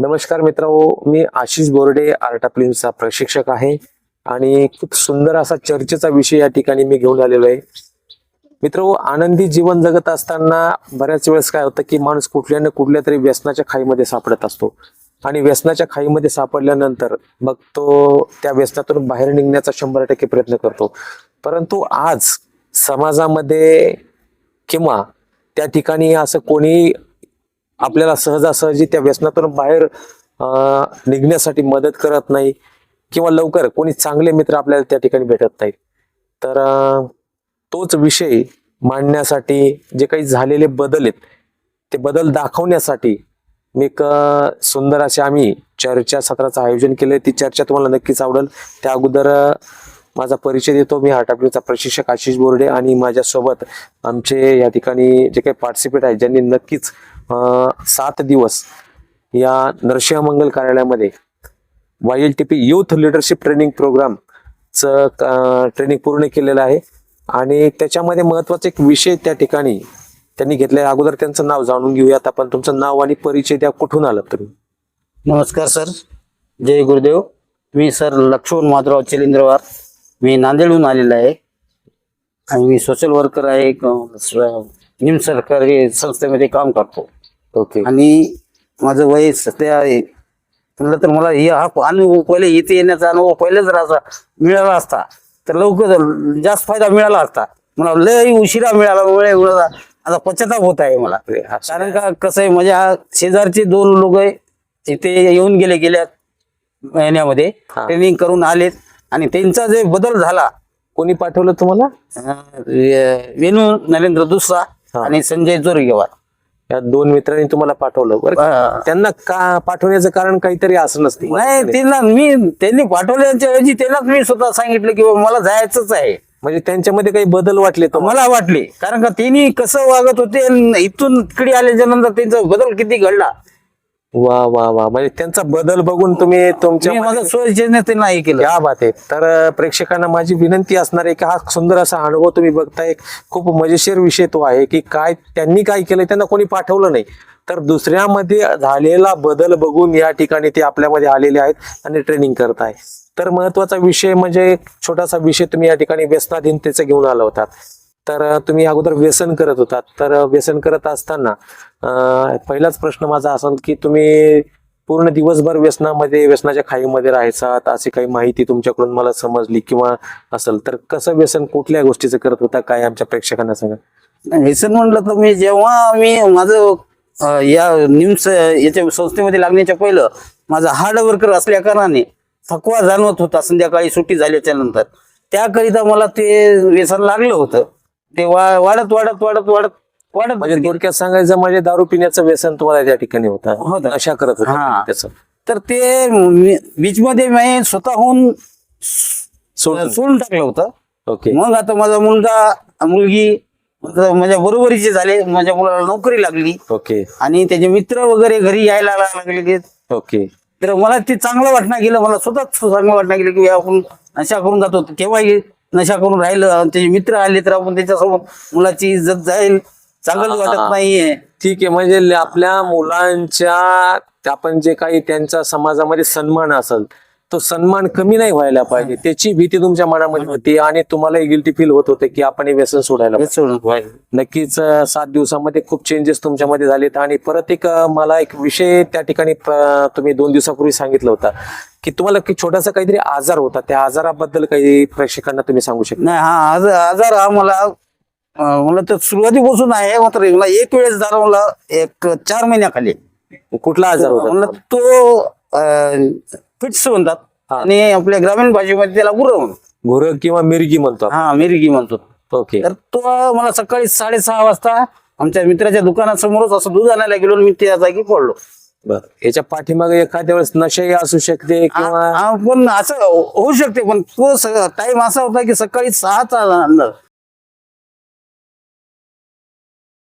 नमस्कार मित्रांनो मी आशिष बोर्डे आर्टा फिल्मचा प्रशिक्षक आहे. आणि खूप सुंदर असा चर्चेचा विषय या ठिकाणी मी घेऊन आलेलो आहे. मित्र आनंदी जीवन जगत असताना बऱ्याच वेळेस काय होतं की माणूस कुठल्या ना कुठल्या तरी व्यसनाच्या खाईमध्ये सापडत असतो. आणि व्यसनाच्या खाईमध्ये सापडल्यानंतर मग तो त्या व्यसनातून बाहेर निघण्याचा शंभर टक्के प्रयत्न करतो. परंतु आज समाजामध्ये किंवा त्या ठिकाणी असं कोणी आपल्याला सहजासहजी त्या व्यसनातून बाहेर निघण्यासाठी मदत करत नाही किंवा लवकर कोणी चांगले मित्र आपल्याला त्या ठिकाणी भेटत नाहीत. तर तोच विषय मांडण्यासाठी जे काही झालेले बदल आहेत ते बदल दाखवण्यासाठी मी एक सुंदर असे आम्ही चर्चा सत्राचं आयोजन केलंय. ती चर्चा तुम्हाला नक्कीच आवडेल. त्या अगोदर माझा परिचय देतो. मी हार्टापलीचा प्रशिक्षक आशिष बोर्डे आणि माझ्यासोबत आमचे या ठिकाणी जे काही पार्टिसिपेट आहेत ज्यांनी नक्कीच सात दिवस या नरसिंह मंगल कार्यालयामध्ये Y L T P youth leadership training प्रोग्रामचं training पूर्ण केलेलं आहे. आणि त्याच्यामध्ये महत्त्वाचा एक विषय त्या ठिकाणी त्यांनी घेतलाय. अगोदर त्यांचं नाव जाणून घेऊयात आपण तुमचं नाव आणि परिचय द्या. कुठून आलात तुम्ही? नमस्कार सर. जय गुरुदेव. मी सर लक्ष्मण माधुराव चिलिंद्रवार. मी नांदेडहून आलेला आहे. आणि मी सोशल वर्कर आहे. एक, निम सरकारी संस्थेमध्ये काम करतो. ओके. आणि माझं वय सध्या आहे. म्हणलं तर मला हे हा अनुभव पहिले इथे येण्याचा अनुभव पहिले जर असा मिळाला असता. तर लवकर जास्त फायदा मिळाला असता. मला लय उशिरा मिळाला वेळ मिळाला आता पश्चाताप होत आहे मला. कारण का कसं आहे माझ्या शेजारचे दोन लोक इथे येऊन गेले गेल्या महिन्यामध्ये. ट्रेनिंग करून आलेत. आणि त्यांचा जे बदल झाला कोणी पाठवलं तुम्हाला? वेणू नरेंद्र दुसरा. आणि संजय जोरगेवार. या दोन मित्रांनी तुम्हाला पाठवलं. बरं त्यांना का पाठवण्याचं कारण काहीतरी असं नसते. नाही त्यांना मी त्यांनी पाठवल्याच्या ऐवजी त्यांनाच मी स्वतः सांगितलं की मला जायचंच आहे. म्हणजे त्यांच्यामध्ये काही बदल वाटले तर मला वाटले. कारण का त्यांनी कसं वागत होते इथून तिकडे आल्याच्यानंतर त्यांचा बदल किती घडला? वा वा वा. म्हणजे त्यांचा बदल बघून तुम्ही तुमच्या माझं स्वयंचेने त्यांना हे केलं. क्या बात आहे. तर प्रेक्षकांना माझी विनंती असणार आहे की हा सुंदर असा अनुभव तुम्ही बघताय. खूप मजेशीर विषय तो आहे की काय त्यांनी काय केलं त्यांना कोणी पाठवलं नाही. तर दुसऱ्यामध्ये झालेला बदल बघून या ठिकाणी ते आपल्यामध्ये आलेले आहेत आणि ट्रेनिंग करत आहे तर महत्त्वाचा विषय म्हणजे एक छोटासा विषय तुम्ही या ठिकाणी व्यसनाधीनतेचा घेऊन आला होतात. तर तुम्ही अगोदर व्यसन करत होतात. तर व्यसन करत असताना पहिलाच प्रश्न माझा असा की तुम्ही पूर्ण दिवसभर व्यसनामध्ये व्यसनाच्या खाईमध्ये राहायचा अशी काही माहिती तुमच्याकडून मला समजली किंवा असेल तर कसं व्यसन कुठल्या गोष्टीचं करत होता? काय आमच्या प्रेक्षकांना सांगा. व्यसन म्हणलं तर मी जेव्हा मी माझं या निम्स याच्या संस्थेमध्ये लागण्याच्या पहिलं माझा हार्ड वर्कर असल्या कारणाने थकवा जाणवत होता. संध्याकाळी सुट्टी झाल्याच्यानंतर. त्याकरिता मला ते व्यसन लागलं होतं. ते वा- वाढत वाढत वाढत वाढत वाढत म्हणजे थोडक्यात सांगायचं म्हणजे दारू पिण्याचं व्यसन तुम्हाला त्या ठिकाणी होतं. होतं. नशा करत होता हा. त्याचं. तर ते बीच मध्ये मी स्वतःहून सोडून. सोडून टाकलं होतं. ओके. मग आता माझा मुलगा मुलगी आता माझ्या बरोबरीचे झाले. माझ्या मुलाला नोकरी लागली. ओके. आणि त्याचे मित्र वगैरे घरी यायला लागले. ओके. तर मला ते चांगलं वाटणं गेलं. मला स्वतःच चांगलं वाटणं गेलं की आपण नशा करून जातो. केव्हाही नशा करून राहिलं आणि त्याचे मित्र आले तर आपण त्याच्यासोबत मुलाची इज्जत जाईल. चांगलं वाटत नाहीये. ठीक आहे म्हणजे आपल्या मुलांच्या आपण जे काही त्यांचा समाजामध्ये सन्मान असेल तो सन्मान कमी नाही व्हायला पाहिजे. त्याची भीती तुमच्या मनामध्ये होती आणि तुम्हाला गिल्टी फील होत होते की आपण हे व्यसन सोडायला पाहिजे. नक्कीच सात दिवसामध्ये खूप चेंजेस तुमच्यामध्ये झालेत आणि परत एक मला एक विषय त्या ठिकाणी तुम्ही दोन दिवसापूर्वी सांगितलं होता की तुम्हाला की छोटासा काहीतरी आजार होता. त्या आजाराबद्दल काही प्रेक्षकांना तुम्ही सांगू शकता? नाही हा आज- आजार हा मला मला तर सुरुवातीपासून आहे मात्र मला एक वेळेस झाला मला एक चार महिन्याखाली. कुठला आजार होता? तो फिट्स म्हणतात. आणि आपल्या ग्रामीण भाषेमध्ये त्याला गुरं म्हणतात घोर किंवा मिरगी म्हणतो. हा मिरगी म्हणतो. ओके. तर तो मला सकाळी साडेसहा वाजता आमच्या मित्राच्या दुकानासमोरच असं दूध आणायला गेलो आणि मी त्या जागी पडलो. बर. याच्या पाठीमागे एखाद्या वेळेस नशाही असू शकते किंवा हा, पण असं होऊ शकते पण तो टाइम असा होता की सकाळी सहाचा अंदाज